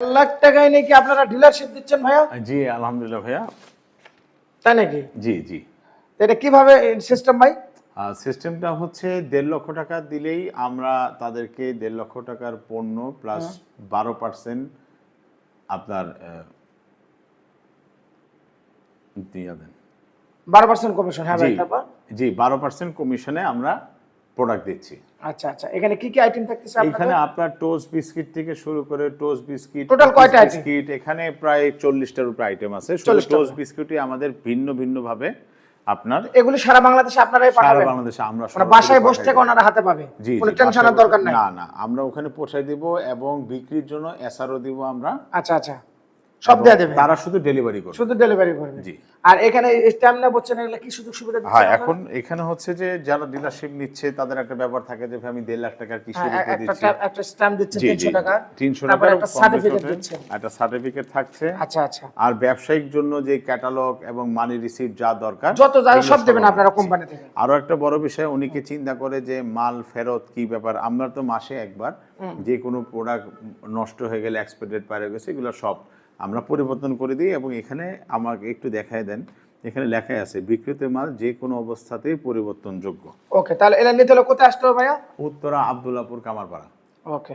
লাখ টাকায় নাকি আপনারা ডিলারশিপ দিচ্ছেন ভাইয়া? জি আলহামদুলিল্লাহ ভাইয়া। তাই নাকি? জি জি। এটা কীভাবে সিস্টেম ভাই? সিস্টেমটা হচ্ছে দেড় লক্ষ টাকা দিলেই আমরা তাদেরকে দেড় লক্ষ টাকার পণ্য প্লাস বারো পার্সেন্ট আপনার দিয়ে দেন। বারো পার্সেন্ট কমিশন হ্যাঁ জি। বারো পার্সেন্ট কমিশনে আমরা প্রোডাক্ট দিচ্ছি। আচ্ছা আচ্ছা। এখানে কি কি আইটেম থাকতেছে এখানে আপনার টোস্ট বিস্কিট থেকে শুরু করে টোস্ট বিস্কিট Total কয়টা item? বিস্কিট এখানে প্রায় চল্লিশটার উপরে আইটেম আছে। 40 টা টোস্ট বিস্কিটই আমাদের ভিন্ন ভিন্ন ভাবে আপনার এগুলি সারা বাংলাদেশে আপনারাই সারা বাংলাদেশে আমরা মানে বাসায় বসে থেকে ওনারা হাতে পাবে? কোনো টেনশনের দরকার নাই? না না আমরা ওখানে পৌঁছে দিব এবং বিক্রির জন্য এসআরও দিব আমরা। আচ্ছা আচ্ছা। সব দেয়া দেবে। তারা শুধু ডেলিভারি করবে। শুধু ডেলিভারি করবে। জি। আর এখানে স্ট্যামিনা বলছেন এগুলো কি সুযোগ সুবিধা দিচ্ছেন হ্যাঁ এখন এখানে হচ্ছে যে যারা ডিলারশিপ নিচ্ছে তাদের একটা ব্যাপার থাকে যে আমি দেড় লাখ টাকার কৃষি হ্যাঁ, দিচ্ছি। একটা স্ট্যাম্প জি তিনশো টাকা। তিনশো তারপরে টাকার একটা সার্টিফিকেট দিচ্ছেন। একটা সার্টিফিকেট থাকছে। আচ্ছা আচ্ছা। আর ব্যবসায়িক জন্য যে ক্যাটালগ এবং মানি রিসিপ্ট যা দরকার যত যা সব দেবেন আপনারা কোম্পানি থেকে। আরও একটা বড় বিষয় উনি অনেকে চিন্তা করে যে মাল ফেরত কি ব্যাপার? আমরা তো মাসে একবার যে কোনো প্রোডাক্ট নষ্ট হয়ে গেলে পার হয়ে গেছে এগুলো সব আমরা পরিবর্তন করে দিই এবং এখানে আমাকে একটু দেখায় দেন। এখানে লেখাই আছে বিক্রিত মাল যে কোনো অবস্থাতেই পরিবর্তনযোগ্য। ওকে তাহলে এটা নিতে হলে কোথায় আসতে হবে ভাইয়া? উত্তরা আবদুল্লাপুর কামারপাড়া। ওকে